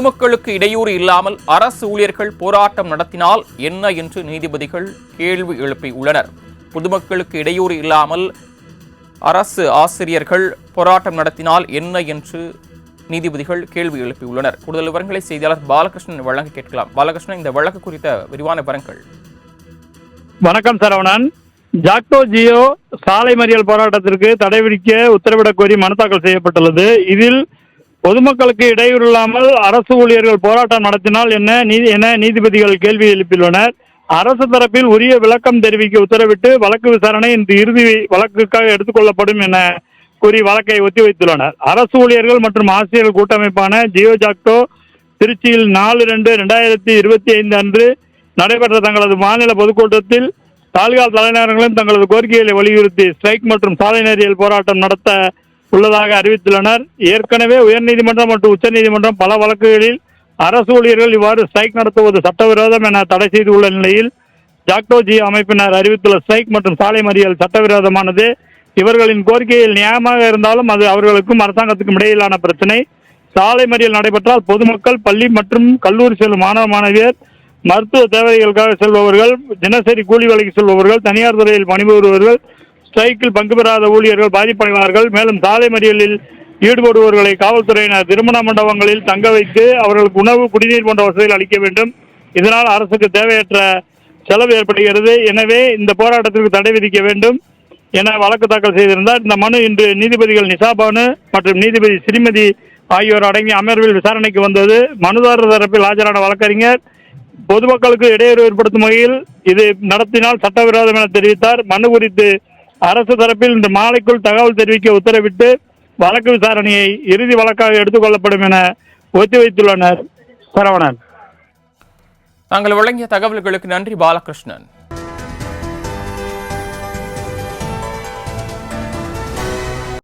பொதுமக்களுக்கு இடையூறு இல்லாமல் அரசு ஊழியர்கள் போராட்டம் நடத்தினால் என்ன என்று நீதிபதிகள் கேள்வி எழுப்பியுள்ளனர் பொதுமக்களுக்கு இடையூறு இல்லாமல் அரசு ஆசிரியர்கள் போராட்டம் நடத்தினால் என்ன என்று நீதிபதிகள் கேள்வி எழுப்பியுள்ளனர் கூடுதல் விவரங்களை செய்தியாளர் பாலகிருஷ்ணன் வழங்க கேட்கலாம். பாலகிருஷ்ணன் இந்த வழக்கு குறித்த விரிவான விவரங்கள். வணக்கம் சரவணன். ஜாக்டோ ஜியோ சாலை மறியல் போராட்டத்திற்கு தடை விதிக்க உத்தரவிடக் கோரி மனு தாக்கல் செய்யப்பட்டுள்ளது. இதில் பொதுமக்களுக்கு இடையூறு இல்லாமல் அரசு ஊழியர்கள் போராட்டம் நடத்தினால் என்ன? நீதி என நீதிபதிகள் கேள்வி எழுப்பியுள்ளனர். அரசு தரப்பில் உரிய விளக்கம் தெரிவிக்க உத்தரவிட்டு வழக்கு விசாரணை இந்த இறுதி வழக்குக்காக எடுத்துக்கொள்ளப்படும் என கூறி வழக்கை ஒத்திவைத்துள்ளனர். அரசு ஊழியர்கள் மற்றும் ஆசிரியர்கள் கூட்டமைப்பான ஜியோ ஜாக்டோ திருச்சியில் நாலு ரெண்டு ரெண்டாயிரத்தி இருபத்தி ஐந்து அன்று நடைபெற்ற தங்களது மாநில பொதுக்கூட்டத்தில் தாலுகா தலைநகரங்களும் தங்களது கோரிக்கைகளை வலியுறுத்தி ஸ்ட்ரைக் மற்றும் சாலை நெறியல் போராட்டம் நடத்த உள்ளதாக அறிவித்துள்ளனர். ஏற்கனவே உயர்நீதிமன்றம் மற்றும் உச்சநீதிமன்றம் பல வழக்குகளில் அரசு ஊழியர்கள் இவ்வாறு ஸ்ட்ரைக் நடத்துவது சட்டவிரோதம் என தடை செய்துள்ள நிலையில் ஜாக்டோஜி அமைப்பினர் அறிவித்துள்ள ஸ்ட்ரைக் மற்றும் சாலை மறியல் சட்டவிரோதமானது. இவர்களின் கோரிக்கையில் நியாயமாக இருந்தாலும் அது அவர்களுக்கும் அரசாங்கத்துக்கும் இடையிலான பிரச்சனை. சாலை மறியல் நடைபெற்றால் பொதுமக்கள் பள்ளி மற்றும் கல்லூரி செல்லும் மாணவ மாணவியர் மருத்துவ தேவைகளுக்காக செல்பவர்கள் தினசரி கூலி வேலைக்கு செல்பவர்கள் தனியார் துறையில் பணிபுரிபவர்கள் ஸ்ட்ரைக்கில் பங்கு பெறாத ஊழியர்கள் பாதிப்படைவார்கள். மேலும் சாலை மறியலில் ஈடுபடுபவர்களை காவல்துறையினர் திருமண மண்டபங்களில் தங்க வைத்து அவர்களுக்கு உணவு குடிநீர் போன்ற வசதிகள் அளிக்க வேண்டும். இதனால் அரசுக்கு தேவையற்ற செலவு ஏற்படுகிறது. எனவே இந்த போராட்டத்திற்கு தடை விதிக்க வேண்டும் என வழக்கு தாக்கல் செய்திருந்தார். இந்த மனு இன்று நீதிபதிகள் நிசாபானு மற்றும் நீதிபதி ஸ்ரீமதி ஆகியோர் அடங்கிய அமர்வில் விசாரணைக்கு வந்தது. மனுதாரர் தரப்பில் ஆஜரான வழக்கறிஞர் பொதுமக்களுக்கு இடையூறு ஏற்படுத்தும் வகையில் இது நடத்தினால் சட்டவிரோதம் என தெரிவித்தார். மனு குறித்து அரசு தரப்பில் இன்று மாலைக்குள் தகவல் தெரிவிக்க உத்தரவிட்டு வழக்கு விசாரணையை இறுதி வழக்காக எடுத்துக்கொள்ளப்படும் என ஒத்திவைத்துள்ளனர் சரவணன். தாங்கள் வழங்கிய தகவல்களுக்கு நன்றி பாலகிருஷ்ணன்.